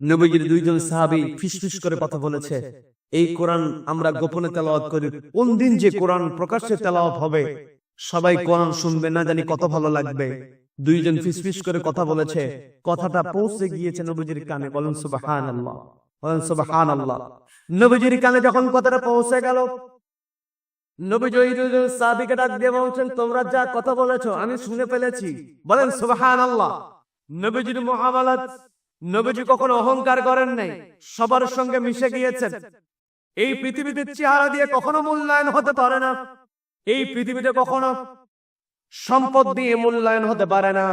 নবীজির দুইজন সাহাবী ফিসফিস করে কথা বলেছে, এই কোরআন আমরা গোপনে তেলাওয়াত করি। কোন দিন যে কোরআন প্রকাশ্যে তেলাওয়াত হবে, সবাই কোরআন শুনবে, না জানি কত ভালো লাগবে। দুইজন ফিসফিস করে কথা বলেছে, কথাটা পৌঁছে গিয়েছে নবীজির কানে, বলেন সুবাহান আল্লাহ বলেন সুবাহান আল্লাহ নবীজির কানে যখন কথাটা পৌঁছে গেল সাহাবীকে ডাক দিয়ে বলছেন, তোমরা যা কথা বলেছ, আমি শুনে ফেলেছি। বলেন সুবাহান আল্লাহ নবীজির মহামালাত নবীজি কখনো অহংকার করেন নাই, সবার সঙ্গে মিশে গিয়েছেন। এই পৃথিবীতে চেহারা দিয়ে কখনো মূল্যায়ন হতে পারে না। এই পৃথিবীতে কখনো সম্পদ দিয়ে মূল্যায়ন হতে পারে না।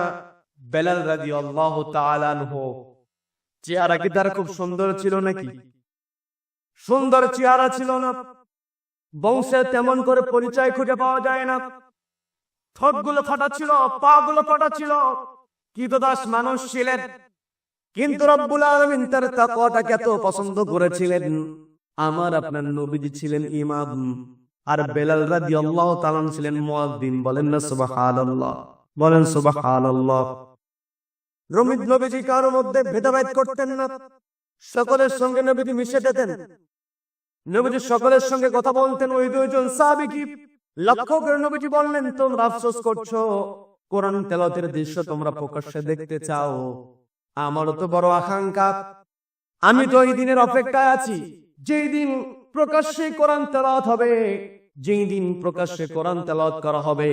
বেলাল রাজি আল্লাহ চেহারা কি তার খুব সুন্দর ছিল নাকি? সুন্দর চেহারা ছিল না। বংশে তেমন করে পরিচয় খুঁজে পাওয়া যায় না। ঠোঁটগুলো ফাটা ছিল পা গুলো ফাটা ছিল। দাস মানুষ ছিলেন। কিন্তু রব্বুল আলমিন তার তাকওয়াটাকে এত পছন্দ করেছিলেন। আমার আপনার নবীজি ছিলেন ইমাম। আর বেলাল রাদিয়াল্লাহু তাআলা ছিলেন মুয়াজ্জিন। বলেন না সুবহানাল্লাহ। বলেন সুবহানাল্লাহ। রমিদ নবীজি কারোর মধ্যে ভেদাভেদ করতেন না। সকলের সঙ্গে নবীজি মিশে যেতেন। নবীজি সকলের সঙ্গে কথা বলতেন। ওই দুইজন সাহাবী কি? লক্ষ্য করে নবীজি বললেন তোমরা আফসোস করছ। কোরআন তেলাওয়াতের দৃশ্য তোমরা প্রকাশ্যে দেখতে চাও। আমারও তো বড় আকাঙ্ক্ষা। আমি তো এই দিনের অপেক্ষায় আছি, যেই দিন প্রকাশ্যে কোরআন তেলাওয়াত হবে, যেই দিন প্রকাশ্যে কোরআন তেলাওয়াত করা হবে,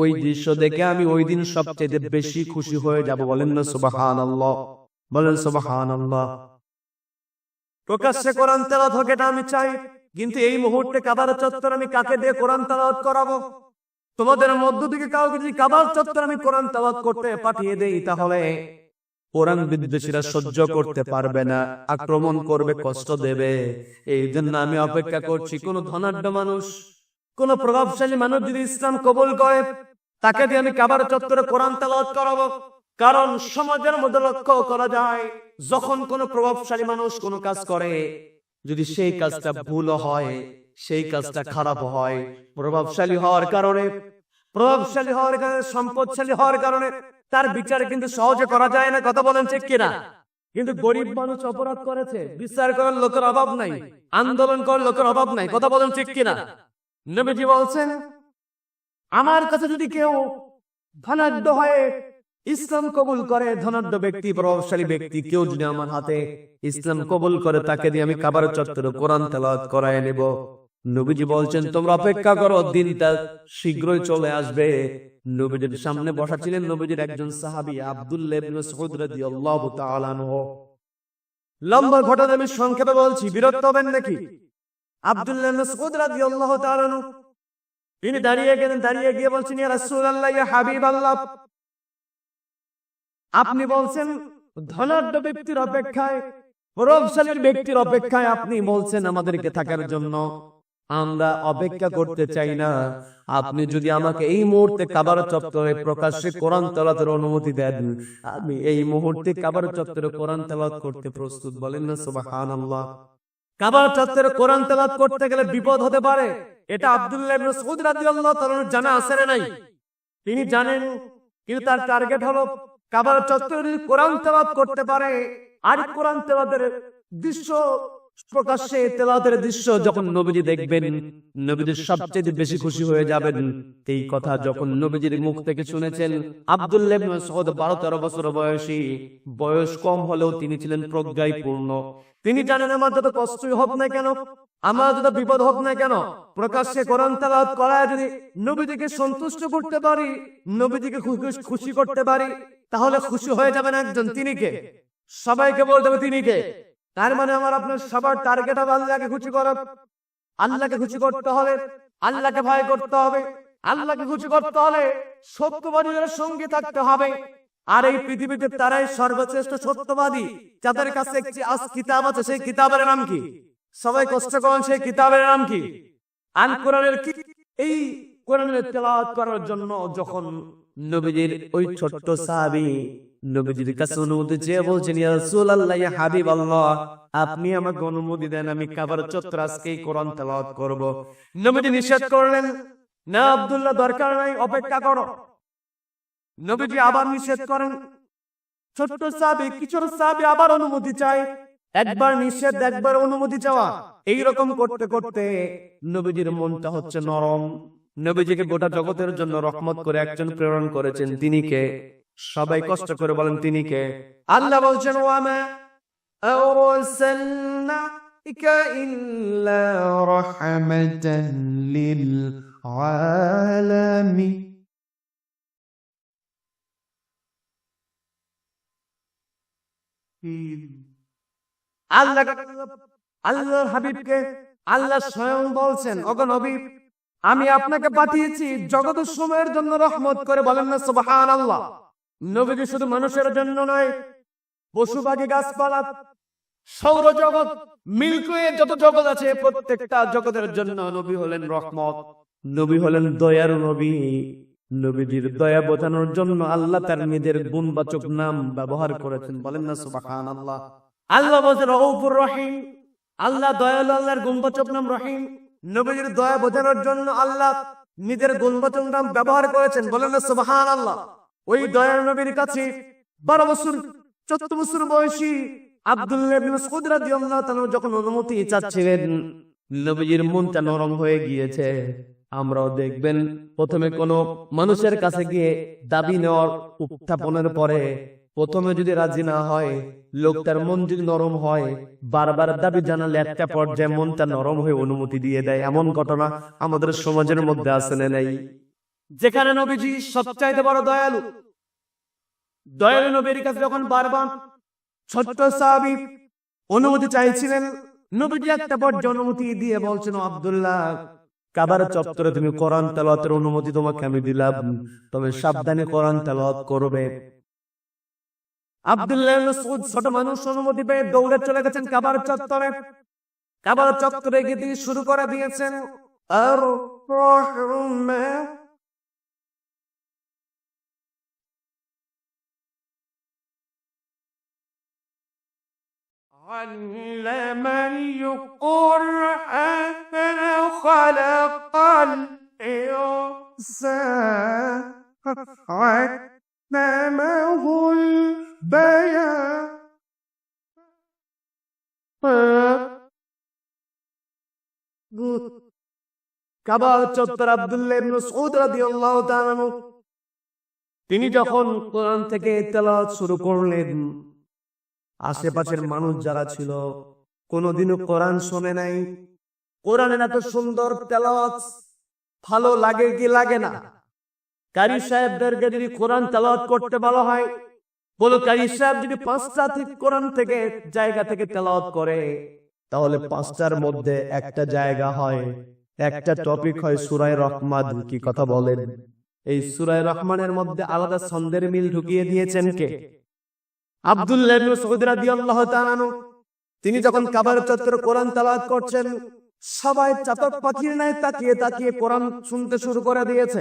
ওই দৃশ্য দেখে আমি ওই দিন সবচেয়ে বেশি খুশি হয়ে যাব। বলেন না, সুবহানাল্লাহ। বলেন, সুবহানাল্লাহ। প্রকাশ্যে কোরআন তেলাওয়াত হোক, এটা আমি চাই, কিন্তু এই মুহূর্তে কাবার চত্বর আমি কাকে দিয়ে কোরআন তেলাওয়াত করাবো? তোমাদের মধ্য থেকে কাউকে যদি কাবার চত্বর আমি কোরআন তেলাওয়াত করতে পাঠিয়ে দেই, তাহলে কোরআন বিদ্বেষীরা সহ্য করতে পারবে না, আক্রমণ করবে, কষ্ট দেবে। এই জন্য আমি অপেক্ষা করছি, কোন ধনাঢ্য মানুষ, কোন প্রভাবশালী মানুষ যদি ইসলাম কবুল করে, তাকে দিয়ে আমি কাবার চত্বরে কোরআন তেলাওয়াত করাবো। কারণ সমাজের মধ্যে লক্ষ্য করা যায়, যখন কোন প্রভাবশালী মানুষ কোন কাজ করে, যদি সেই কাজটা ভুল হয়, সেই কাজটা খারাপ হয়, প্রভাবশালী হওয়ার কারণে, প্রভাবশালী হওয়ার কারণে, সম্পদশালী হওয়ার কারণে তার বিচার কিন্তু সহজে করা যায় না কথা বলেন ঠিক কিনা? কিন্তু গরিব মানুষ অপরাধ করেছে বিচার করার লোকের অভাব নাই আন্দোলন করার লোকের অভাব নাই কথা বলেন ঠিক কিনা? নবীজি বলছেন আমার কাছে যদি কেউ ধনাঢ্য হয়ে ইসলাম কবুল করে ধনাঢ্য ব্যক্তি প্রভাবশালী ব্যক্তি কেউ যদি আমার হাতে ইসলাম কবুল করে তাকে দিয়ে আমি কাবার চত্বরে কোরআন তেলাওয়াত করায় নেব। নবীজি বলছেন, তোমরা অপেক্ষা করো, দিনটা শীঘ্রই চলে আসবে। নবীজির সামনে বসা ছিলেন নবীজির একজন সাহাবী, আব্দুল্লাহ লম্বা ঘটনা আমি সংক্ষেপে বলছি, বিরক্ত হবেন নাকি? আব্দুল্লাহ তিনি দাঁড়িয়ে গেলেন, দাঁড়িয়ে গিয়ে বলছেন ইয়া হাবিবাল্লাহ। আপনি বলছেন, ধনাঢ্য ব্যক্তির অপেক্ষায়, প্রভাবশালীর ব্যক্তির অপেক্ষায় আপনি বলছেন আমাদেরকে থাকার জন্য। আমরা অপেক্ষা করতে চাই না। আপনি যদি আমাকে এই মুহূর্তে কাবার চত্বরে প্রকাশ্যে কোরআন তেলাতের অনুমতি দেন। আমি এই মুহূর্তে কাবার চত্বরে কোরআন তেলাত করতে প্রস্তুত বলেন না সুবহানাল্লাহ। কাবার চত্বরে কোরআন তেলাত করতে গেলে বিপদ হতে পারে। এটা আব্দুল্লাহ ইবনে সউদ রাদিয়াল্লাহু তাআলার জানা আছে না নাই? তিনি জানেন কিন্তু তার টার্গেট হলো কাবার চত্বরে যদি কোরআন তেলাত করতে পারে। আর কোরআন তেলাতের দৃশ্য প্রকাশ্যে তেলাওয়াতের দৃশ্য যখন নবীজি দেখবেন, নবীজি সবচেয়ে বেশি খুশি হয়ে যাবেন। এই কথা যখন নবীজির মুখ থেকে শুনেছেন, আব্দুল্লাহ মাসউদ 12 13 বছর বয়সী, বয়স কম হলেও তিনি ছিলেন প্রজ্ঞায় পূর্ণ তিনি জানেন, আমার যত কষ্টই হোক না কেন, আমার যত বিপদ হোক না কেন, প্রকাশ্যে কোরআন তেলাওয়াত করায় যদি নবীজিকে সন্তুষ্ট করতে পারি, নবীজিকে খুশি করতে পারি, তাহলে খুশি হয়ে যাবেন একজন, তিনি কে? সবাইকে বলতে হবে, তিনি কে? তার মানে আমার আপনার সবার টার্গেট হবে আল্লাহকে খুশি করা আল্লাহকে খুশি করতে হবে, আল্লাহকে ভয় করতে হবে, আল্লাহকে খুশি করতে হলে সত্যবাদীদের সঙ্গে থাকতে হবে। আর এই পৃথিবীতে তারাই সর্বশ্রেষ্ঠ সত্যবাদী, যাদের কাছে একটি আজ কিতাব আছে, সেই কিতাবের নাম কি? সবাই কষ্ট করেন, সেই কিতাবের নাম কি? আন কোরআনের কি? এই কোরআনের তেলাওয়াত করার জন্য যখন নবীজির ওই ছোট্ট সাহাবী। নবীজির কাছে অনুমতি চেয়ে বলছেন, ইয়া রাসূলুল্লাহ, ইয়া হাবিবাল্লাহ, আপনি আমাকে অনুমতি দেন, আমি কাবার চত্বর আজকেই কোরআন তেলাওয়াত করব। নবীজি নিষেধ করলেন, না আব্দুল্লাহ, দরকার নাই, অপেক্ষা করো। নবীজি আবার নিষেধ করেন, ছোট্ট সাবি কিশোর সাবি আবার অনুমতি চায় একবার নিষেধ, একবার অনুমতি চাওয়া। এইরকম করতে করতে নবীজির মনটা হচ্ছে নরম। নবীজিকে গোটা জগতের জন্য রহমত করে একজন প্রেরণ করেছেন তিনি কে সবাই কষ্ট করে বলেন তিনি কে আল্লাহ বলছেন ওয়ামা أرسلناك إلا رحمة للعالمين আল্লাহ আল্লাহর হাবিবকে আল্লাহ স্বয়ং বলছেন ওগো নবী আমি আপনাকে পাঠিয়েছি জগতের সময়ের জন্য রহমত করে বলেন না সুবহান আল্লাহ নবীজি শুধু মানুষের জন্য নয়, পশু পাখি গাছপালা, সৌরজগৎ, মিল্কওয়ে যত জগৎ আছে, প্রত্যেকটা জগতের জন্য নবী হলেন রহমত। নবী হলেন দয়ার নবী। নবীজির দয়া বোঝানোর জন্য আল্লাহ তার নিজের গুণবাচক নাম ব্যবহার করেছেন। বলেন না সুবাহান আল্লাহ আল্লাহ বলছেন রহিম। আল্লাহ দয়ালু আল্লাহর গুণবাচক নাম রহিম। নবীজির দয়া বোঝানোর জন্য আল্লাহ নিজের গুণবাচক নাম ব্যবহার করেছেন। বলেন সুবাহান আল্লাহ ওই দয়ার নবীর কাছে বারো বছর, চোদ্দ বছর বয়সী আব্দুল্লাহ যখন অনুমতি চাচ্ছিলেন, নবীজির মনটা নরম হয়ে গিয়েছে। আমরাও দেখবেন, প্রথমে কোন মানুষের কাছে গিয়ে দাবি নেওয়ার উত্থাপনের পরে প্রথমে যদি রাজি না হয়, লোকটার মন যদি নরম হয়, বারবার দাবি জানালে একটা পর্যায়ে মনটা নরম হয়ে অনুমতি দিয়ে দেয়। এমন ঘটনা আমাদের সমাজের মধ্যে আছে না নাই? যেখানে নবীজি সবচাইতে বড় দয়ালু। দয়ালু নবীর কাছে যখন বারবার ছোট্ট সাহাবী অনুমতি চাইছিলেন, নবীজি একটা পর্যায়ে অনুমতি দিয়ে বলছেন, আব্দুল্লাহ, কাবার চত্বরে তুমি কোরআন তেলাওয়াতের অনুমতি তোমাকে আমি দিলাম। তবে সাবধানে কোরআন তেলাওয়াত করবে। আব্দুল্লাহ ইবনে মাসউদ ছোট মানুষ অনুমতি পেয়ে দৌড়ে চলে গেছেন কাবার চত্বরে কাবার চত্বরে গিয়ে তিনি শুরু করে দিয়েছেন আর রহমে علم القرآن خلق الإنسان علمه البيان কাবা চত্বর আব্দুল্লাহ ইবনে মাসউদ রাদিয়াল্লাহু তাআলা আনহু তিনি যখন কোরআন থেকে তেলাওয়াত শুরু করলেন আশেপাশের মানুষ যারা ছিল কোনোদিনও কোরআন শোনে নাই কোরআনের এত সুন্দর তেলাওয়াত ভালো লাগে কি লাগে না কারি সাহেবদেরকে যদি কোরআন তেলাওয়াত করতে বলা হয় বলো কারি সাহেব যদি পাঁচটা কোরআন থেকে জায়গা থেকে তেলাওয়াত করে, তাহলে পাঁচটার মধ্যে একটা জায়গা হয়। একটা টপিক হয় সুরায় রহমান, কি কথা বলেন? এই সুরায় রহমানের মধ্যে আলাদা ছন্দের মিল ঢুকিয়ে দিয়েছেন কে? আব্দুল্লাহ তিনি যখন কাবার চত্বরে কোরআন তেলাওয়াত করছেন, সবাই চাতক পাখির তাকিয়ে তাকিয়ে কোরআন শুনতে শুরু করে দিয়েছে।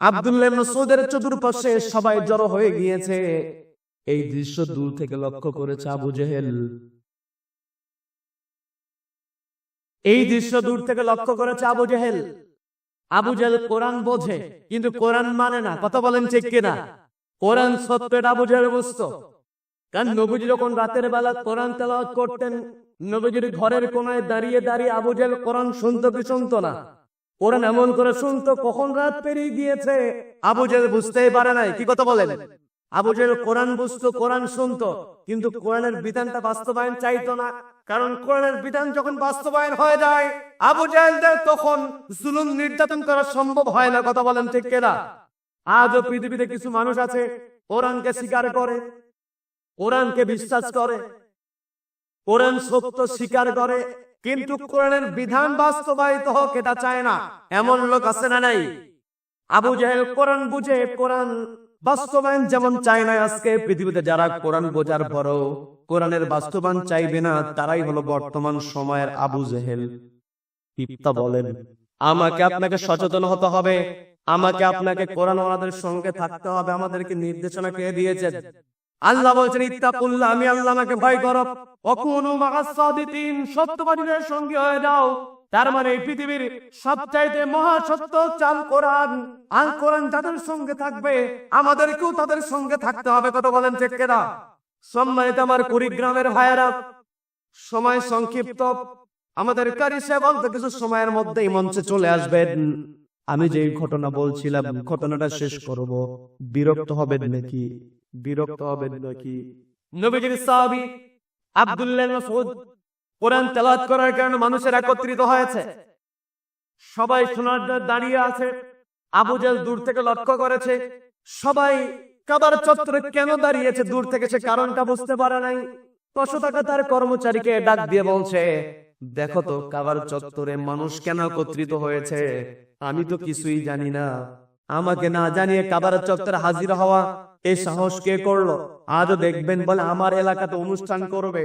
আব্দুল্লাহ ইবনে সৌদের চতুর্পাশে সবাই জড়ো হয়ে গিয়েছে। এই দৃশ্য দূর থেকে লক্ষ্য করেছে আবু জেহেল। এই দৃশ্য দূর থেকে লক্ষ্য করেছে আবু জেহেল। আবু জেহেল কোরআন বোঝে, কিন্তু কোরআন মানে না। কথা বলেন ঠিক কিনা? কোরআন সত্য, এটা আবু জেহেল বুঝতো। কারণ নবীজি যখন রাতের বেলা কোরআন তেলাওয়াত করতেন, নবীজির ঘরের কোনায় দাঁড়িয়ে দাঁড়িয়ে আবু জেহেল কোরআন শুনতো কি শুনতো না? কোরআন এমন করে শুনতো, কখন রাত পেরিয়ে গিয়েছে? আবু জেহেল বুঝতেই পারে নাই, কি কথা বলেন? আবু জেহেল কোরআন বুঝতো, কোরআন শুনতো, কিন্তু কোরআনের বিধানটা বাস্তবায়ন চাইতো না, কারণ কোরআনের বিধান যখন বাস্তবায়ন হয়ে যায়, আবু জাহেলদের তখন জুলুম নির্যাতন করা সম্ভব হয় না, কথা বলেন ঠিক কেনা? আজও পৃথিবীতে কিছু মানুষ আছে, কোরআনকে স্বীকার করে, কোরআনকে বিশ্বাস করে, কোরআন সত্য স্বীকার করে কিন্তু কোরআনের বিধান বাস্তবায়িত হোক, এটা চায় না। এমন লোক আছে না নাই? আবু জাহেল কোরআন বুঝে, কোরআন বাস্তবায়ন যেমন চায় না আজকে পৃথিবীতে, যারা কোরআন বোঝার পরও কোরআনের বাস্তবায়ন চাইবে না, তারাই হলো বর্তমান সময়ের আবু জেহেল। ইপ্তা বলেন, আমাকে আপনাকে সচেতন হতে হবে। আমাকে আপনাকে কোরআন ওনাদের সঙ্গে থাকতে হবে। আমাদেরকে নির্দেশনা কে দিয়েছেন? আল্লাহ বলছেন, ইত্তাকুল্লাহ, আমি আল্লাহ আমাকে ভয় করো। অকুনু মাআস সাদিকিন সত্যবাদীদের সঙ্গে হয়ে যাও। তার মানে এই পৃথিবীর সবচাইতে মহাসত্য চাল কোরআন। আল কোরআন যাদের সঙ্গে থাকবে, আমাদেরকেও তাদের সঙ্গে থাকতে হবে। কত বলেন কেনা? সম্মানিত আমার কুড়িগ্রামের ভাইয়েরা, সময় সংক্ষিপ্ত। আমাদের কারি সাহেব অল্প কিছু সময়ের মধ্যেই মঞ্চে চলে আসবেন। আমি যে ঘটনা বলছিলাম, ঘটনাটা শেষ করব। বিরক্ত হবেন নাকি? বিরক্ত হবেন নাকি? নবীজির সাহাবী, আব্দুল্লাহ মাসউদ, কোরআন তেলাওয়াত করার কারণে মানুষের একত্রিত হয়েছে। সবাই শোনার জন্য দাঁড়িয়ে আছে, আবু জেল দূর থেকে লক্ষ্য করেছে, সবাই কাবার চত্বরে কেন দাঁড়িয়েছে, দূর থেকে সে কারণটা বুঝতে পারে নাই। টাকা তার কর্মচারীকে ডাক দিয়ে বলছে, দেখো তো, কাবার চত্বরে মানুষ কেন একত্রিত হয়েছে? আমি তো কিছুই জানি না। আমাকে না জানিয়ে কাবার চত্বরে হাজির হওয়া এই সাহস কে করল? আজও দেখবেন বলে আমার এলাকাতে অনুষ্ঠান করবে।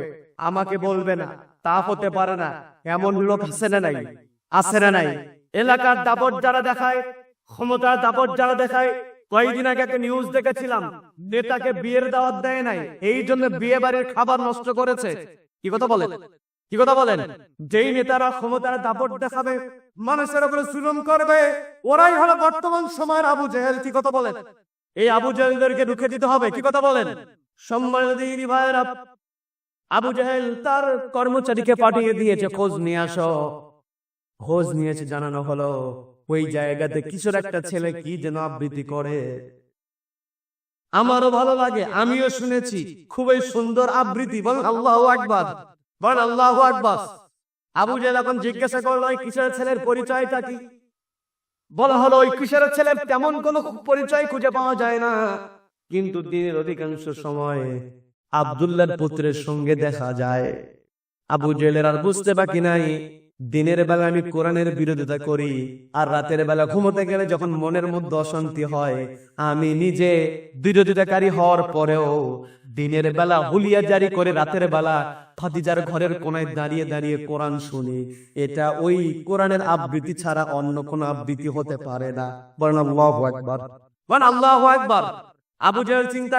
আমাকে বলবে না, তা হতে পারে না। এমন লোক আছে না নাই? আছে না নাই? এলাকার দাপট যারা দেখায়, ক্ষমতার দাপট যারা দেখায়, কয়েকদিন আগে একটা নিউজ দেখেছিলাম, নেতাকে বিয়ের দাওয়াত দেয় নাই, এই জন্য বিয়ে বাড়ির খাবার নষ্ট করেছে। কি কথা বলেন কি কথা বলেন? যেই নেতারা ক্ষমতার দাপট দেখাবে, মানুষের উপরে জুলুম করবে, ওরাই হলো বর্তমান সময়ের আবু জেহেল, কি কথা বলেন? এই আবু জেহেলদেরকে রুখে দিতে হবে, কি কথা বলেন? সম্মানিত ভাইয়েরা, আবু জেহেল তার কর্মচারীকে পাঠিয়ে দিয়েছে, খোঁজ নিয়ে আসো। খোঁজ নিয়েছে, জানানো হলো, ওই জায়গাতে কিশোর একটা ছেলে কি যেন আবৃত্তি করে। আমারও ভালো লাগে, আমিও শুনেছি, খুবই সুন্দর আবৃত্তি বল আল্লাহ আকবার। বল আল্লাহ আবু এখন জিজ্ঞাসা করল, ওই ছেলের পরিচয়টা কি? বলা হলো, ওই ছেলের তেমন পরিচয় খুঁজে পাওয়া যায় না। কিন্তু দিনের অধিকাংশ সময় আব্দুল্লাহর পুত্রের সঙ্গে দেখা যায়। আবু জেলের আর বুঝতে বাকি নাই। দিনের বেলা আমি কোরআনের বিরোধিতা করি, আর রাতের বেলা ঘুমোতে গেলে যখন মনের মধ্যে অশান্তি হয়, আমি নিজে বিরোধিতাকারী হওয়ার পরেও দিনের বেলা হুলিয়া জারি করে রাতের বেলা ফাতিজার ঘরের কোনায় দাঁড়িয়ে দাঁড়িয়ে কোরআন শুনি। এটা ওই কোরআনের আবৃত্তি ছাড়া অন্য কোন আবৃত্তি হতে পারে না। আল্লাহু বলেন আল্লাহু আকবার। আবু জেহেল চিন্তা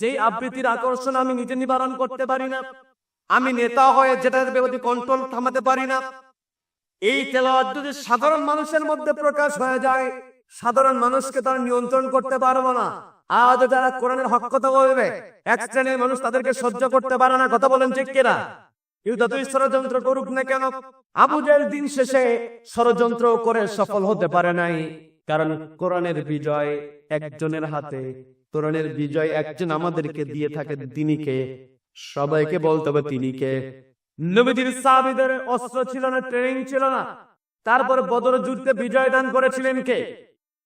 যেই আবৃত্তির আকর্ষণ আমি নিজে নিবারণ করতে পারি না, আমি নেতা হয়ে প্রতি কন্ট্রোল থামাতে পারি না, এই তেলাওয়াত যদি সাধারণ মানুষের মধ্যে প্রকাশ হয়ে যায়, সাধারণ মানুষকে তারা নিয়ন্ত্রণ করতে পারব না। আজ যারা কোরআনের হক কথা বলবে, এক শ্রেণির মানুষ তাদেরকে সহ্য করতে পারে না, কথা বলেন ঠিক কিনা? একজন আমাদেরকে দিয়ে থাকে সবাইকে বলতে হবে তিনি কে? নবীজির সাহাবীদের অস্ত্র ছিল না ট্রেনিং ছিল না। তারপরে বদর যুদ্ধে বিজয় দান করেছিলেন কে?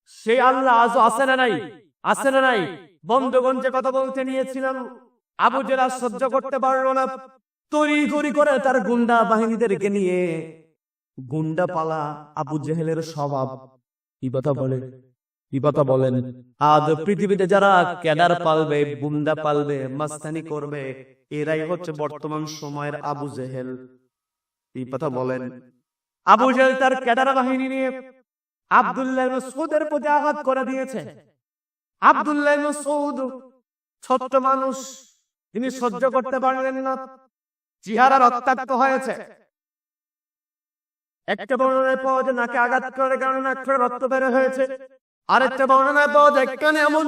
সেই আল্লাহ আজও আছে না নাই? আছে না নাই? বন্ধগঞ্জে কথা বলতে নিয়েছিলাম, আবু জেলা সহ্য করতে পারল না। তৈরি তৈরি করে তার গুন্ডা বাহিনীদেরকে নিয়ে গুন্ডা পালা আবু জেহেলের স্বভাব। কি কথা বলে কি বলেন, আজ পৃথিবীতে যারা পালবে, বুন্দা পালবে, মাস্তানি করবে, এরাই হচ্ছে বর্তমান সময়ের আবু জেহেল। বলেন, আবু জেহেল তার ক্যাডার বাহিনী নিয়ে আব্দুল্লাহ সৌদের প্রতি আঘাত করে দিয়েছে। আব্দুল্লাহ সৌদ ছোট্ট মানুষ, তিনি সহ্য করতে পারলেন না। হয়েছে। একটা বর্ণনায় পাওয়া নাকে আঘাত রক্ত বের হয়েছে। আরেকটা বর্ণনায় পাওয়া যায়, কানে এমন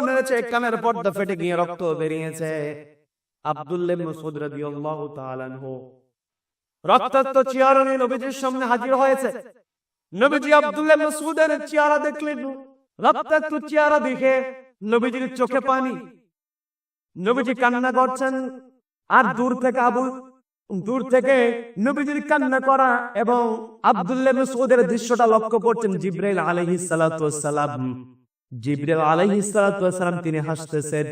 মেরেছে, কানের পর্দা ফেটে গিয়ে রক্ত বেরিয়েছে। রক্তাক্ত নবীজির সামনে হাজির হয়েছে। নবীজি আব্দুল্লাহ মাসউদের চেহারা দেখলেন। রক্তাক্ত চেহারা দেখে নবীজির চোখে পানি। নবীজি কান্না করছেন, আর দূর থেকে আবু, দূর থেকে নবীজির কান্না করা এবং আব্দুল্লাহ দৃশ্যটা লক্ষ্য করছেন জিব্রাইল আলাইহিস ওয়াসসালাম জিব্রাইল আলাইহিস ওয়াসসালাম তিনি হাসতেছেন,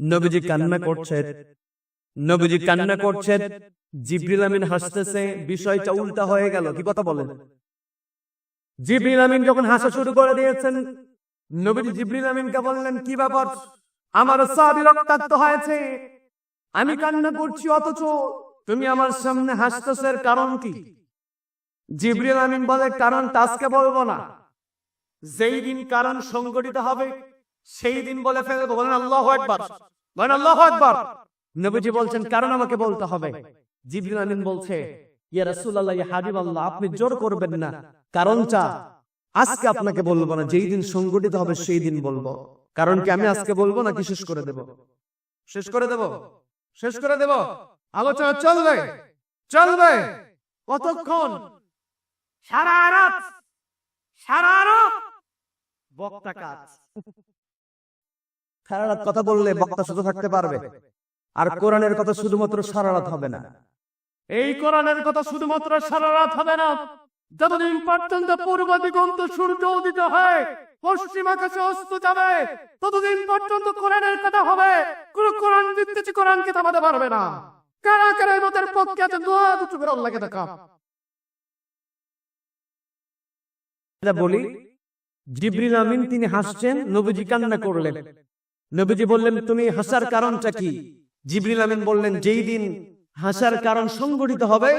নবীজি কান্না করছেন নবীজি কান্না করছেন জিব্রিল আমিন হাসতেছে, বিষয়টা উল্টা হয়ে গেল, কি কথা বলেন? জিব্রিল আমিন যখন হাসা শুরু করে দিয়েছেন, নবীজি জিব্রিল আমিনকে বললেন, কি ব্যাপার? আমার সাহাবী রক্তাক্ত হয়েছে। আমি কান্না করছি অথচ তুমি আমার সামনে হাসতেছের কারণ কি? জিব্রিল আমিন বলে, কারণ আজকে বলব না। যেই দিন কারণ সংগঠিত হবে, সেই দিন বলে ফেলব। বলেন, আল্লাহ একবার বলেন, আল্লাহ একবার নবীজি বলছেন, কারণ আমাকে বলতে হবে। জিব্রিল আমিন বলছে ইয়া রাসূলুল্লাহ, ইয়া হাবিবাল্লাহ, আপনি জোর করবেন না। কারণটা আজকে আপনাকে বলব না, যেই দিন সংগঠিত হবে সেই দিন বলব। কারণ কি আমি আজকে বলব নাকি শেষ করে দেব? শেষ করে দেব? শেষ করে দেব? আলোচনা চলবে? চলবে? কতক্ষণ? সারা রাত? সারা রাত? বক্তা কাজ। সারা রাত কথা বললে বক্তা শুধু থাকতে পারবে। আর কোরআনের কথা শুধুমাত্র সারা রাত হবে না। এই কোরআনের কথা শুধুমাত্র সারা রাত হবে না। যতদিন পর্যন্ত পূর্ব দিগন্ত সূর্য উদিত হয়, পশ্চিম আকাশে অস্ত যাবে, ততদিন পর্যন্ত কোরআনের কথা হবে। কোন কোরআন দিতেছি কোরআনকে থামাতে পারবে না। কারা কারা মতের পক্ষে আছে, দোয়া দুটো করে আল্লাহকে দেখা। বলি, জিবরিল আমিন তিনি হাসছেন, নবীজি কান্না করলেন। নবীজি বললেন, তুমি হাসার কারণটা কি? জিবরিল আমিন বললেন, যেই দিন হাসার কারণ সংগঠিত হবে,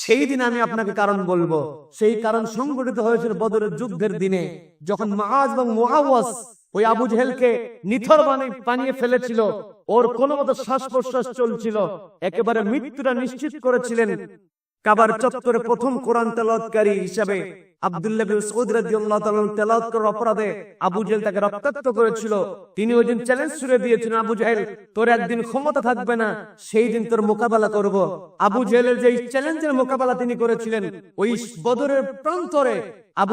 সেই দিন আমি আপনাকে কারণ বলব। সেই কারণ সংগঠিত হয়েছিল বদরের যুদ্ধের দিনে, যখন মাহাজ এবং মুআওয়াজ ওই আবু জেহেলকে নিথর বানিয়ে পানিয়ে ফেলেছিল, ওর কোনো মতো শ্বাস প্রশ্বাস চলছিল, একেবারে মৃত্যুটা নিশ্চিত করেছিলেন। কাবার চত্বরে প্রথম কোরআন তেলাওয়াতকারী হিসাবে আবু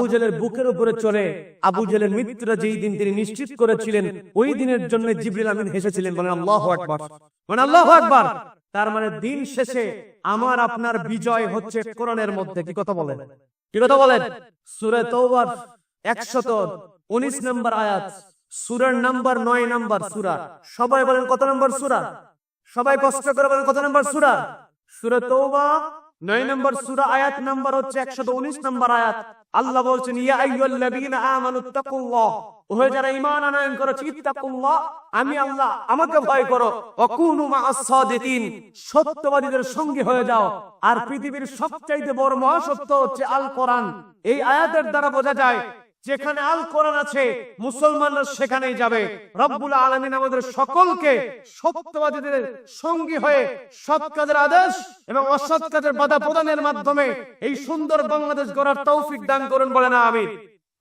জেলের বুকের উপরে চলে আবু জেলের মৃত্যুটা যেই দিন তিনি নিশ্চিত করেছিলেন, ওই দিনের জন্য জিবরিল আমিন হেসেছিলেন, বলেন, আল্লাহু আকবার। মানে আল্লাহু আকবার। তার মানে দিন শেষে আমার আপনার বিজয় হচ্ছে কোরআনের মধ্যে। কি কথা বলেন? কি কথা বলেন? সুরে তৌবার একশত উনিশ নম্বর আয়াত, সুরের নাম্বার নয় নাম্বার সুরা। সবাই বলেন কত নম্বর সুরা? সবাই কষ্ট করে বলেন কত নম্বর সুরা? সুরে তৌবা নয় নম্বর সুরা আয়াত নম্বর হচ্ছে একশো উনিশ নম্বর আয়াত। আল্লাহ বলছেন সত্যবাদীদের সঙ্গী হয়ে যাও। আর পৃথিবীর সবচাইতে বড় মহাসত্য হচ্ছে আল কোরআন। এই আয়াতের দ্বারা বোঝা যায় যেখানে আল কোরআন আছে, মুসলমানরা সেখানেই যাবে। রব্বুল আলামিন আমাদের সকলকে সত্যবাদীদের সঙ্গী হয়ে সৎ কাজের আদেশ এবং অসৎ কাজের বাধা প্রদানের মাধ্যমে এই সুন্দর বাংলাদেশ গড়ার তৌফিক দান করুন বলে না আমিন।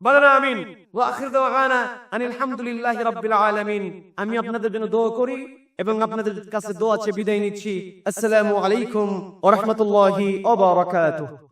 বলে না আমিন। ওয়া আখির দাওয়ানা আনিল হামদুলিল্লাহি রাব্বিল আলামিন। আমি আপনাদের জন্য দোয়া করি এবং আপনাদের কাছে দোয়া চেয়ে বিদায় নিচ্ছি। আসসালামু আলাইকুম ওয়া রাহমাতুল্লাহি ওয়া বারাকাতুহু।